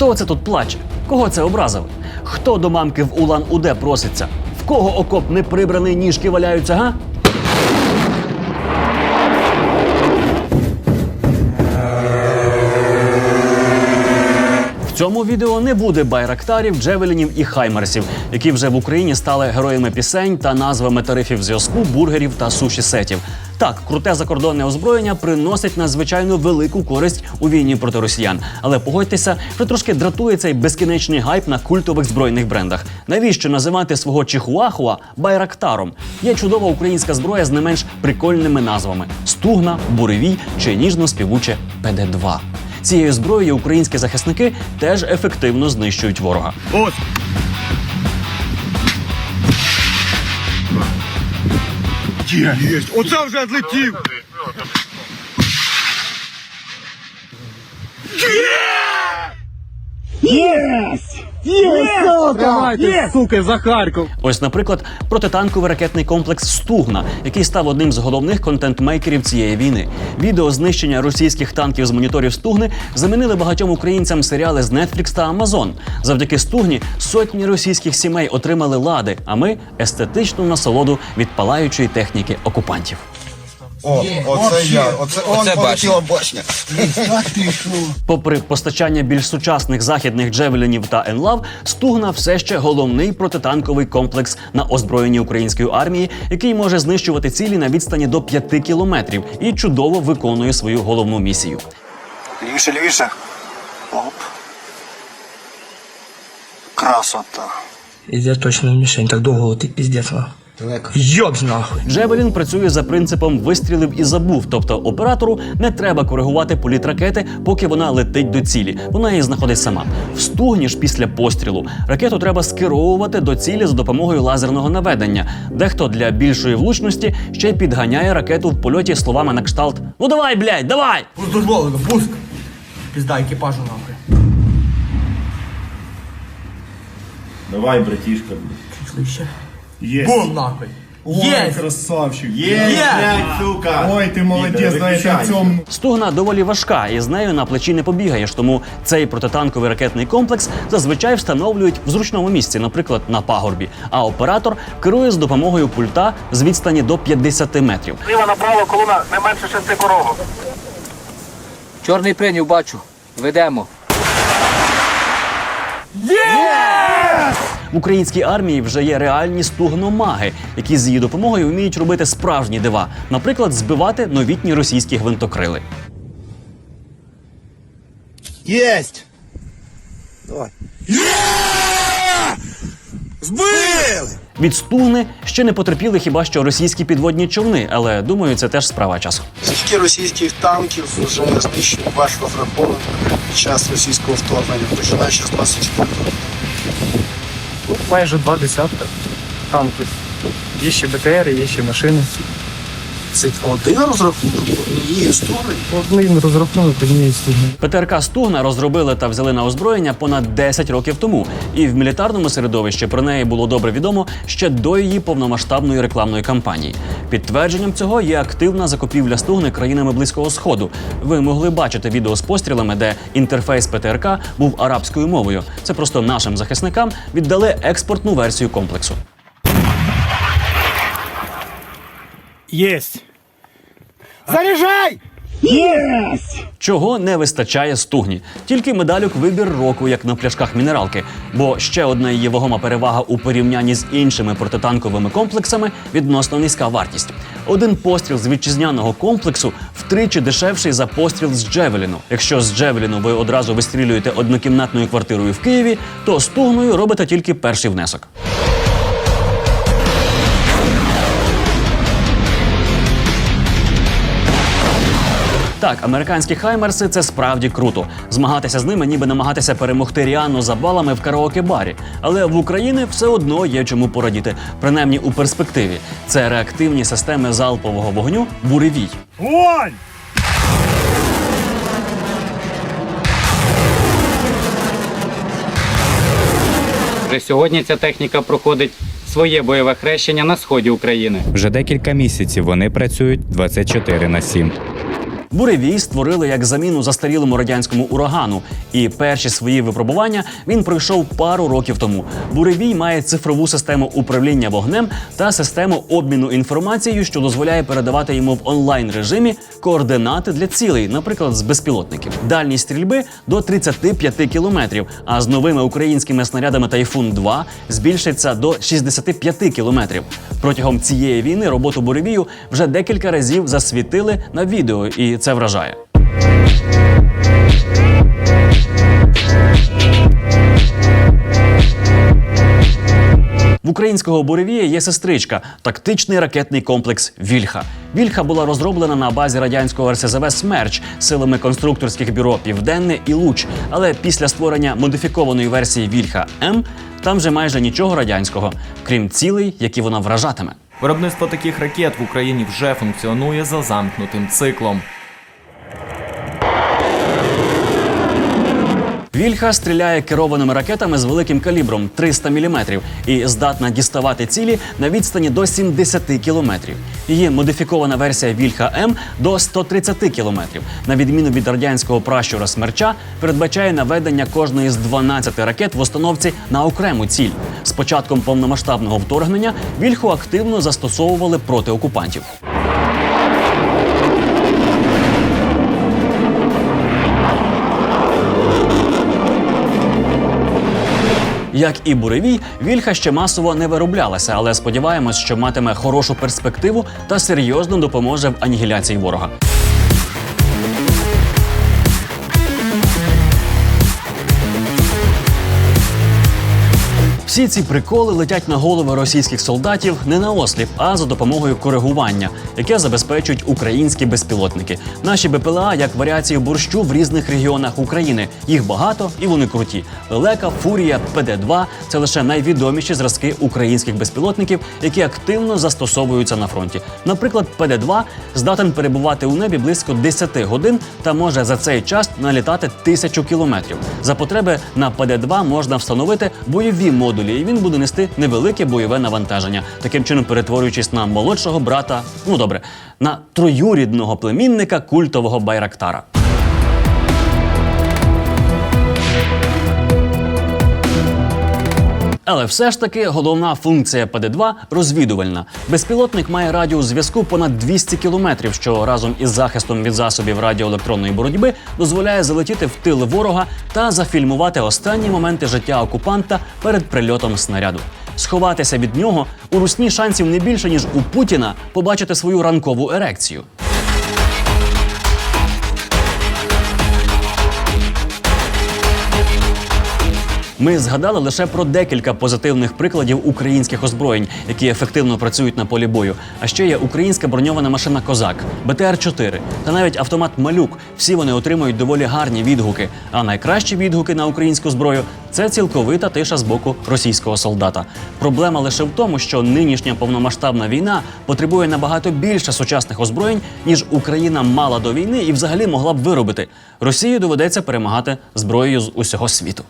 Хто це тут плаче? Кого це образив? Хто до мамки в Улан Уде проситься? В кого окоп не прибраний, ніжки валяються, га? Цьому відео не буде байрактарів, джевелінів і хаймерсів, які вже в Україні стали героями пісень та назвами тарифів зв'язку, бургерів та суші сетів. Так, круте закордонне озброєння приносить надзвичайно велику користь у війні проти росіян. Але погодьтеся, що трошки дратує цей безкінечний гайп на культових збройних брендах. Навіщо називати свого чихуахуа байрактаром? Є чудова українська зброя з не менш прикольними назвами: стугна, буревій чи ніжно-співуче ПД-2. Цією зброєю українські захисники теж ефективно знищують ворога. Ось. Є, є. Оце вже відлетів. Суки, за Харків. Ось, наприклад, протитанковий ракетний комплекс Стугна, який став одним з головних контент-мейкерів цієї війни. Відео знищення російських танків з моніторів Стугни замінили багатьом українцям серіали з Netflix та Amazon. Завдяки Стугні сотні російських сімей отримали лади, а ми естетичну насолоду від палаючої техніки окупантів. О, оце я. Оце, он полетіла башня. Попри постачання більш сучасних західних джевелінів та енлав, Стугна все ще головний протитанковий комплекс на озброєнні української армії, який може знищувати цілі на відстані до 5 кілометрів і чудово виконує свою головну місію. Лівіше, лівіше. Оп. Красота. Пиздец, точно в мишень. Так долго летить, пиздец, Ёбсь нахуй. Джевелін працює за принципом вистрілив і забув, тобто оператору не треба коригувати політ ракети, поки вона летить до цілі. Вона її знаходить сама. В стугні ж після пострілу ракету треба скеровувати до цілі за допомогою лазерного наведення. Дехто для більшої влучності ще й підганяє ракету в польоті словами на кшталт: Ну давай, блядь, давай! Пусть дозволено, пуск. Пизда екіпажу нахуй. Давай, братішка. Слыще. Є. Бум нахуй. Ой, Є! красавчик. Блядь, сука. Ой, ти молодець, знаєш, в цьому. Стугна доволі важка, і з нею на плечі не побігаєш. Тому цей протитанковий ракетний комплекс зазвичай встановлюють в зручному місці, наприклад, на пагорбі. А оператор керує з допомогою пульта з відстані до 50 метрів. Зліва направо колона не менше шести порогу. Чорний прийняв, бачу. Ведемо. В українській армії вже є реальні стугномаги, які з її допомогою вміють робити справжні дива, наприклад, збивати новітні російські гвинтокрили. Єсть! Давай. Збили! Від стугни ще не потерпіли хіба що російські підводні човни, але думаю, це теж справа часу. Скільки російських танків вже знищено ваш розрахунок під час російського вторгнення, починаючи з 24 майже два десятка танків. Є ще БТР, є ще машини. Це один розрахунок однієї сторони. Одним розрахунок однієї сторони. ПТРК Стугна розробили та взяли на озброєння понад 10 років тому, і в мілітарному середовищі про неї було добре відомо ще до її повномасштабної рекламної кампанії. Підтвердженням цього є активна закупівля стугни країнами близького сходу. Ви могли бачити відео з пострілами, де інтерфейс ПТРК був арабською мовою. Це просто нашим захисникам віддали експортну версію комплексу. Єсть. Чого не вистачає стугні? Тільки медалюк вибір року, як на пляшках мінералки. Бо ще одна її вагома перевага у порівнянні з іншими протитанковими комплексами відносно низька вартість. Один постріл з вітчизняного комплексу втричі дешевший за постріл з Джевеліну. Якщо з Джевеліну ви одразу вистрілюєте однокімнатною квартирою в Києві, то стугною робите тільки перший внесок. Так, американські хаймерси це справді круто. Змагатися з ними, ніби намагатися перемогти Ріану за балами в караоке-барі. Але в Україні все одно є чому порадіти, принаймні у перспективі. Це реактивні системи залпового вогню буревій. Вогонь! Вже сьогодні ця техніка проходить своє бойове хрещення на сході України. Вже декілька місяців вони працюють 24 на 7. Буревій створили як заміну застарілому радянському урагану, і перші свої випробування він пройшов пару років тому. Буревій має цифрову систему управління вогнем та систему обміну інформацією, що дозволяє передавати йому в онлайн режимі координати для цілей, наприклад, з безпілотників. Дальність стрільби до 35 кілометрів. А з новими українськими снарядами Тайфун 2 збільшиться до 65 кілометрів. Протягом цієї війни роботу буревію вже декілька разів засвітили на відео, і це вражає. В українського буревія є сестричка тактичний ракетний комплекс Вільха. Вільха була розроблена на базі радянського РСЗВ Смерч силами конструкторських бюро Південне і Луч. Але після створення модифікованої версії Вільха М там вже майже нічого радянського, крім цілей, які вона вражатиме. Виробництво таких ракет в Україні вже функціонує за замкнутим циклом. Вільха стріляє керованими ракетами з великим калібром 300 мм і здатна діставати цілі на відстані до 70 км. Її модифікована версія Вільха М до 130 км. На відміну від радянського пращура смерча, передбачає наведення кожної з 12 ракет в установці на окрему ціль. З початком повномасштабного вторгнення вільху активно застосовували проти окупантів. Як і буревій, вільха ще масово не вироблялася, але сподіваємось, що матиме хорошу перспективу та серйозно допоможе в анігіляції ворога. Всі ці приколи летять на голови російських солдатів не на осліп, а за допомогою коригування, яке забезпечують українські безпілотники. Наші БПЛА як варіації борщу в різних регіонах України. Їх багато і вони круті. Лелека, Фурія, ПД-2 – це лише найвідоміші зразки українських безпілотників, які активно застосовуються на фронті. Наприклад, ПД-2 здатен перебувати у небі близько 10 годин та може за цей час налітати тисячу кілометрів. За потреби на ПД-2 можна встановити бойові модулі, і він буде нести невелике бойове навантаження, таким чином перетворюючись на молодшого брата, ну добре, на троюрідного племінника культового Байрактара. Але все ж таки головна функція ПД-2 розвідувальна. Безпілотник має радіус зв'язку понад 200 кілометрів, що разом із захистом від засобів радіоелектронної боротьби дозволяє залетіти в тил ворога та зафільмувати останні моменти життя окупанта перед прильотом снаряду. Сховатися від нього у русні шансів не більше ніж у Путіна побачити свою ранкову ерекцію. Ми згадали лише про декілька позитивних прикладів українських озброєнь, які ефективно працюють на полі бою. А ще є українська броньована машина Козак, БТР-4 та навіть автомат Малюк. Всі вони отримують доволі гарні відгуки. А найкращі відгуки на українську зброю це цілковита тиша з боку російського солдата. Проблема лише в тому, що нинішня повномасштабна війна потребує набагато більше сучасних озброєнь, ніж Україна мала до війни і взагалі могла б виробити. Росії доведеться перемагати зброєю з усього світу.